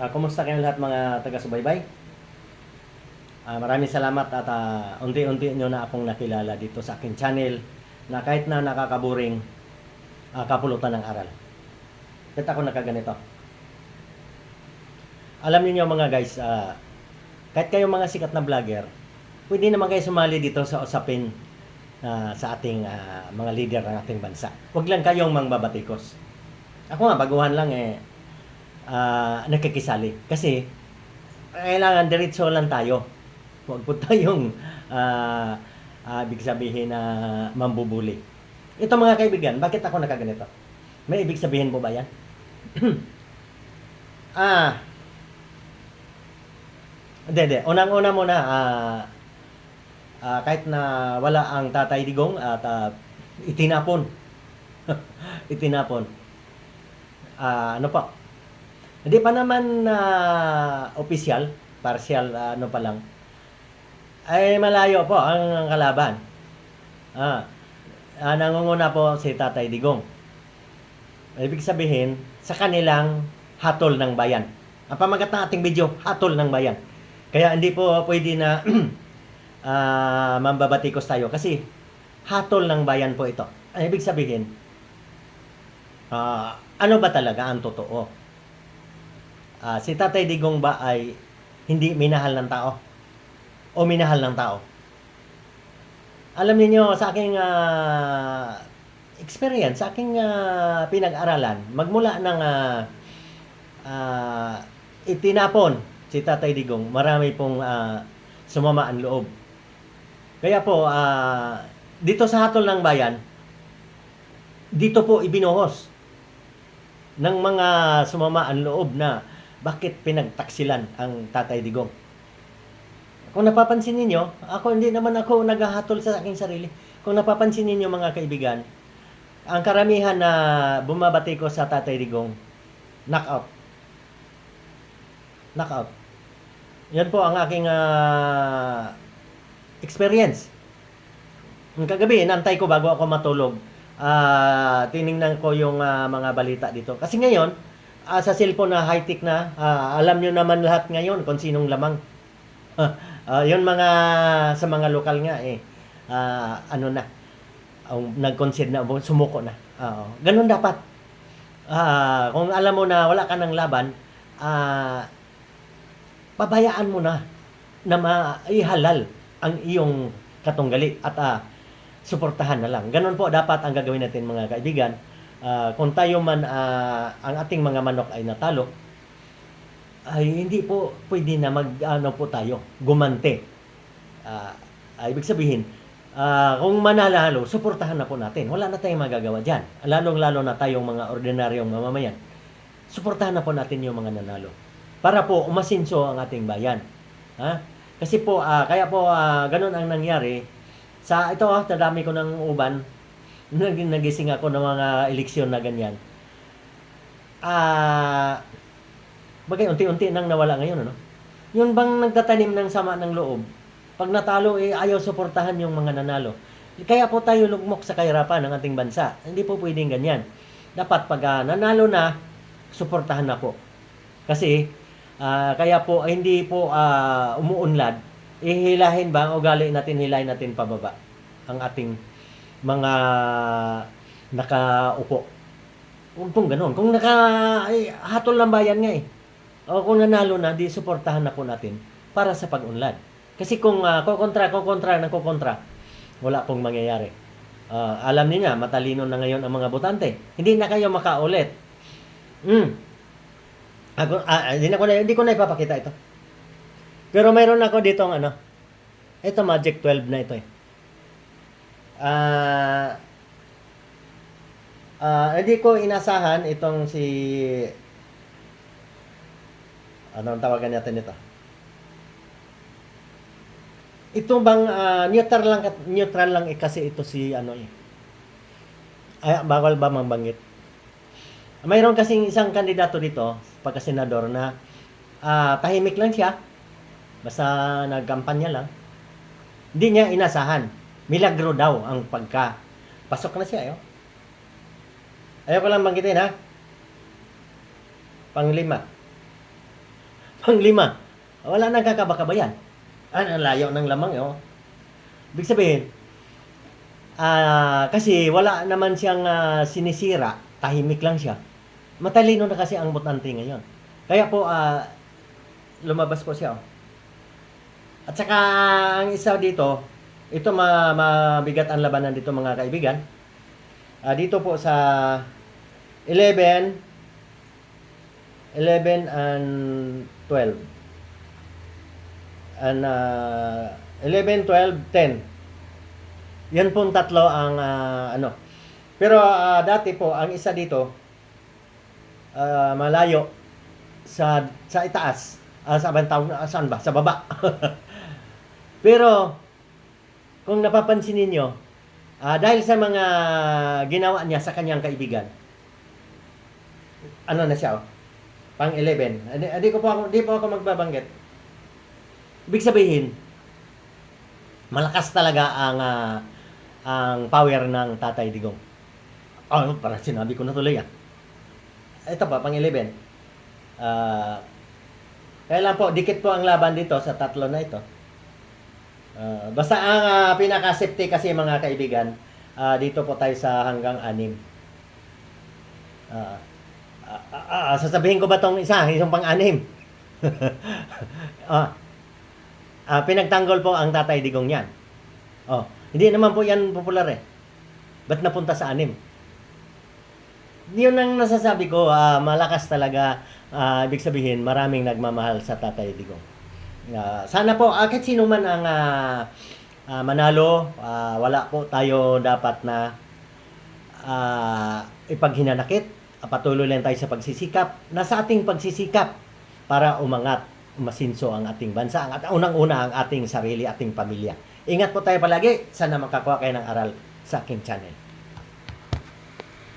Ah, kumusta kayong lahat mga taga-subaybay? Ah, maraming salamat at ah, unti-unti nyo na akong nakilala dito sa aking channel na kahit na nakakaburing ah, kapulutan ng aral. Kahit ako nakaganito. Alam niyo mga guys, ah, kahit kayong mga sikat na vlogger, pwede naman kayo sumali dito sa usapin ah, sa ating ah, mga leader ng ating bansa. Huwag lang kayong mangbabatikos. Ako nga, baguhan lang eh, ah, nakikisali. Kasi, kailangan diretso lang tayo. Huwag po tayong, ah, ah, ibig sabihin na mambubuli. Ito mga kaibigan, bakit ako nakaganito? May ibig sabihin po ba yan? ah, hindi, hindi. Unang-una muna, ah, ah, kahit na wala ang tatay digong at ah, itinapon. itinapon. Ah, ano pa? Hindi pa naman na official, partial ah, ano pa lang. Ay malayo po ang, ang kalaban. Ah, ah, nangunguna po si Tatay Digong. Ibig sabihin, sa kanilang hatol ng bayan. Ang pamagat ng ating video, hatol ng bayan. Kaya hindi po pwede na ah, mambabatikos tayo kasi hatol ng bayan po ito. Ang ibig sabihin, ah, ano ba talaga ang totoo? Ah, si Tatay Digong ba ay hindi minahal ng tao? O minahal ng tao? Alam niyo sa aking ah, experience, sa aking ah, pinag-aralan, magmula ng ah, ah, itinapon si Tatay Digong, marami pong ah, sumama ang loob. Kaya po, ah, dito sa hatol ng bayan, dito po ibinuhos ng mga sumama ang loob na bakit pinagtaksilan ang Tatay Digong. Kung napapansin ninyo, ako hindi naman ako naghahatol sa aking sarili. Kung napapansin ninyo mga kaibigan, ang karamihan na bumabati ko sa Tatay Digong, knockout. Knockout. Yan po ang aking ah, experience. Ang kagabi, nantay ko bago ako matulog. Ah, tiningnan ko yung ah, mga balita dito. Kasi ngayon, ah, sa cellphone na high-tech na, ah, alam nyo naman lahat ngayon kung sinong lamang. Ah, yun mga sa mga lokal nga eh. Ah, ano na, ang nag-concede na, sumuko na. Oo. Ganun dapat. Ah, kung alam mo na wala ka ng laban, ah, pabayaan mo na na maihalal ang iyong katunggali at ah, suportahan na lang. Ganun po dapat ang gagawin natin mga kaibigan. Ah, kung tayo man ah, ang ating mga manok ay natalo, ay hindi po pwede na mag ano po tayo, gumante. Ah, ah, ibig sabihin, ah, kung manalalo, suportahan na po natin. Wala na tayong magagawa diyan. Lalong-lalo na tayong mga ordinaryong mamamayan. Suportahan na po natin yung mga nanalo. Para po umasinso ang ating bayan. Ha? Kasi po, ah, kaya po ah, ganun ang nangyari. Sa ito, ah, nadami ko ng uban. Nag, nagising ako ng mga eleksyon na ganyan. Ah, bagay unti-unti nang nawala ngayon, ano? Yun bang nagtatanim ng sama ng loob? Pag natalo, eh, ayaw suportahan yung mga nanalo. Kaya po tayo lugmok sa kahirapan ng ating bansa. Hindi po pwedeng ganyan. Dapat pag ah, nanalo na, suportahan na po. Kasi, ah, kaya po, ay hindi po ah, umuunlad, ihilahin ba ang ugali natin, hilahin natin pababa ang ating mga nakaupo. Huwag pong ganun. Kung naka, ay, hatol ng bayan nga eh. O kung nanalo na, di suportahan na po natin para sa pag-unlad. Kasi kung uh, kukontra, kukontra, ng kukontra, wala pong mangyayari. Ah, alam niyo nga, matalino na ngayon ang mga botante. Hindi na kayo makaulit. Mm. Ako, ah, hindi, na ko na, hindi ko na ipapakita ito. Pero mayroon ako dito ang ano. Ito Magic 12 na ito eh. Ah, ah, hindi ko inasahan itong si ano ang tawagan natin ito? Ito bang ah, neutral lang neutral lang eh, kasi ito si ano eh. Ay, bawal ba mambanggit? Mayroon kasing isang kandidato dito, pagka-senador na ah, tahimik lang siya. Basta nagkampanya lang. Hindi niya inasahan. Milagro daw ang pagka. Pasok na siya, eh. oh. Ayaw ko lang banggitin, ha? Panglima. Panglima, wala nang kakabakabayan. Ah, ang layo ng lamang, eh, oh. Ibig sabihin, ah, kasi wala naman siyang ah, sinisira, tahimik lang siya. Matalino na kasi ang butante ngayon. Kaya po, ah, lumabas po siya. oh. At saka, ang isa dito, ito ma mabigat ang labanan dito mga kaibigan. Ah, dito po sa 11, 11 and 12. And ah, 11, 12, 10. Yan pong tatlo ang ah, ano. Pero ah, dati po, ang isa dito, ah, malayo sa sa itaas. Ah, sa bantaw, ah, saan ba? Sa baba. Pero, kung napapansin ninyo, ah, dahil sa mga ginawa niya sa kanyang kaibigan, ano na siya, oh, pang 11. Hindi, hindi ko po ako, hindi po ako magbabanggit. Ibig sabihin, malakas talaga ang ah, ang power ng Tatay Digong. Oh, parang sinabi ko na tuloy ah. Ito pa, pang 11. Ah, kaya lang po, dikit po ang laban dito sa tatlo na ito. Ah, basta ang ah, pinaka-safety kasi mga kaibigan, ah, dito po tayo sa hanggang anim. Ah, ah, ah, ah, sasabihin ko ba tong isa, yung pang-anim? ah, ah, pinagtanggol po ang tatay digong yan. Oh, hindi naman po yan popular eh. Ba't napunta sa anim? Yun ang nasasabi ko, ah, malakas talaga, ah, ibig sabihin, maraming nagmamahal sa tatay digong. Ah, sana po, ah, kahit sino man ang ah, ah, manalo, ah, wala po tayo dapat na ah, ipaghinanakit. Patuloy lang tayo sa pagsisikap. Nasa ating pagsisikap para umangat, masinso ang ating bansa. Ang at unang-una ang ating sarili, ating pamilya. Ingat po tayo palagi. Sana makakuha kayo ng aral sa aking channel.